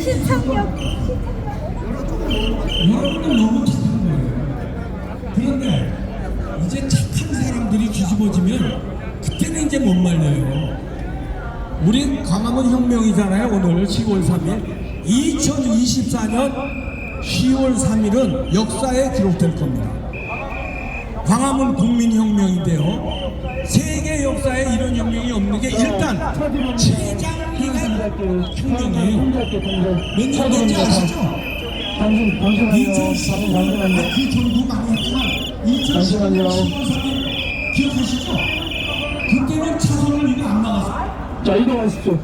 신청력 여러분은 너무 착한 거예요. 그런데 이제 착한 사람들이 뒤집어지면 그때는 이제 못 말려요. 우리 광화문 혁명이잖아요. 오늘 10월 3일. 2024년 10월 3일은 역사에 기록될 겁니다. 광화문 국민혁명인데요. 세계 역사에 이런 혁명이 없는 게 일단 최장기간 혁명이에요. 몇년 된지 아시죠? 당신, 당신만요. 당신, 당신만요. 그 정도 많이 했지만 2010년 잠시만요. 10월 3일 기억하시죠? 그때는 차선을 이거 안 나갔어요. 자, 이동하십시오.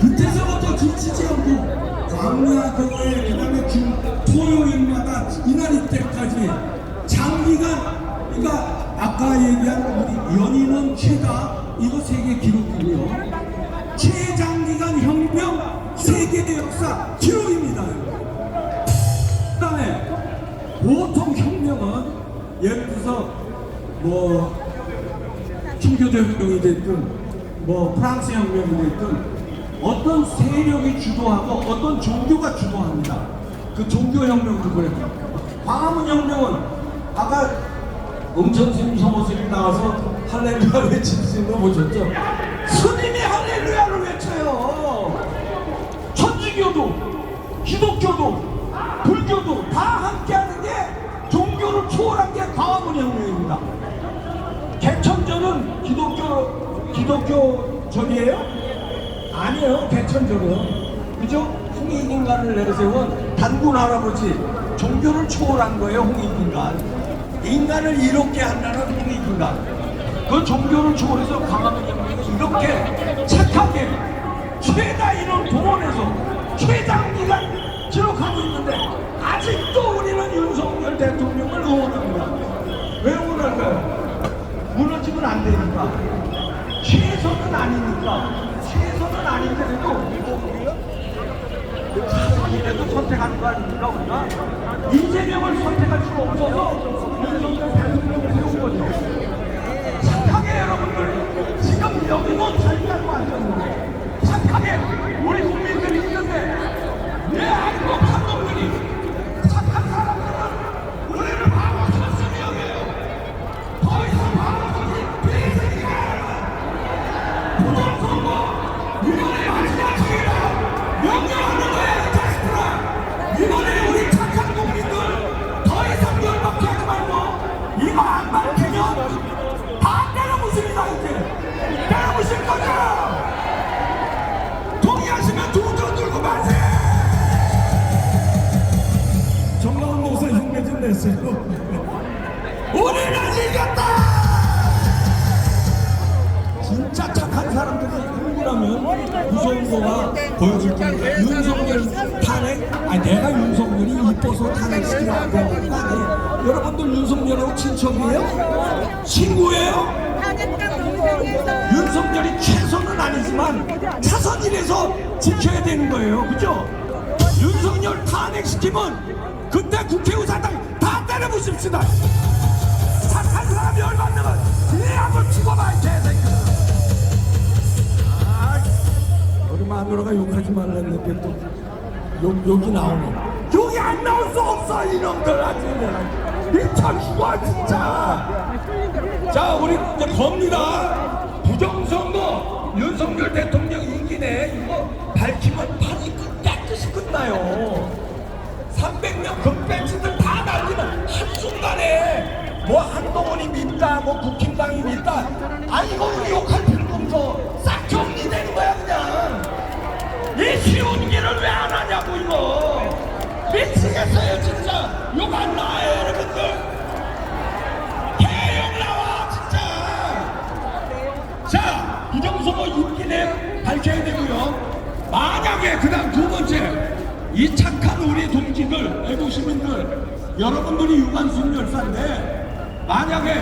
그때서 김치지역도 광야교회 그다음에 주 토요일마다 이날 이때까지 장기간 그러니까 아까 얘기한 우리 연인원 최다 이거 세계 기록이고요. 최장기간 혁명 세계 역사 기록입니다. 그 다음에 보통 혁명은 예를 들어서 뭐 청교도 혁명이 됐든 뭐 프랑스 혁명이 됐든 어떤 세력이 주도하고 어떤 종교가 주도합니다. 그 종교 혁명도 그래요. 광화문 혁명은 아까 음천 스님 서모스님 나와서 할렐루야 외치시는 거 보셨죠? 스님이 할렐루야를 외쳐요. 천주교도 기독교도 불교도 다 함께하는 게 종교를 초월한 게 광화문 혁명입니다. 개천절은 기독교 기독교 절이에요? 아니에요. 개천절은 그죠? 홍익인간을 내세운 단군 할아버지 종교를 초월한 거예요. 홍익인간 인간을 이롭게 한다는 홍익인간 그 종교를 초월해서 강화문 혁명이 이렇게 착하게 최다 인원 동원해서 최장 기간 기록하고 있는데 아직도 우리는 윤석열 대통령을 응원합니다. 왜 응원할까요? 무너지면 안 되니까 최선은 아니니까 최선은 아닌데도 차선이라도 선택하는 거 아닙니까 우리가? 이재명을 선택할 수가 없어서 윤석열 대통령을 세운 거죠. 착하게 여러분들 지금 여기도 자기가 앉 우리는 이겼다 진짜 착한 사람들이 흥분하면 무서운 거가 보여줄 겁니다. 윤석열 탄핵, 아 내가 윤석열이 이뻐서 탄핵시키라고 거 아니에요. 여러분들 윤석열하고 친척이에요? 친구예요? 윤석열이 최선은 아니지만 차선이라서 지켜야 되는 거예요. 그죠? 윤석열 탄핵시키면 그때 국회의사당 다 때려부십시다. 착한 사람이 얼마나 이 한번 죽어봐. 아, 우리 마누라가 욕하지 말랬는데 또 욕, 욕이 나오네. 욕이 안 나올 수 없어, 이놈들 아주 그냥. 미쳐 죽어, 진짜. 자, 우리 이제 겁니다. 부정선거 윤석열 대통령 내 이거 밝히면 판이 끝- 깨끗이 끝나요. 300명 금배지들 다 날리면 한순간에 뭐 한동훈이 밉다, 뭐 국힘당이 밉다. 아, 이거 우리 욕할 필요 없어. 싹 정리되는 거야, 그냥. 이 쉬운 길을 왜 안 하냐고, 이거. 미치겠어요, 진짜. 욕 안 나와요, 여러분들. 해욕 나와 진짜 자 부정선거 임기 내 밝혀야 되고요 만약에 그 다음 두 번째 이 착한 우리 동지들 애국 시민들 여러분들이 유관순 열사인데 만약에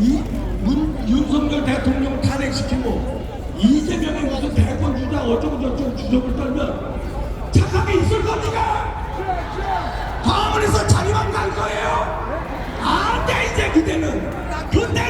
이 문, 윤석열 대통령 탄핵시키고 이재명이 무슨 대권 주자 어쩌고 저쩌고 주접을 떨면 착하게 있을 겁니까? 해서 자리만 갈 거예요? 안돼 이제 그때는 그때 다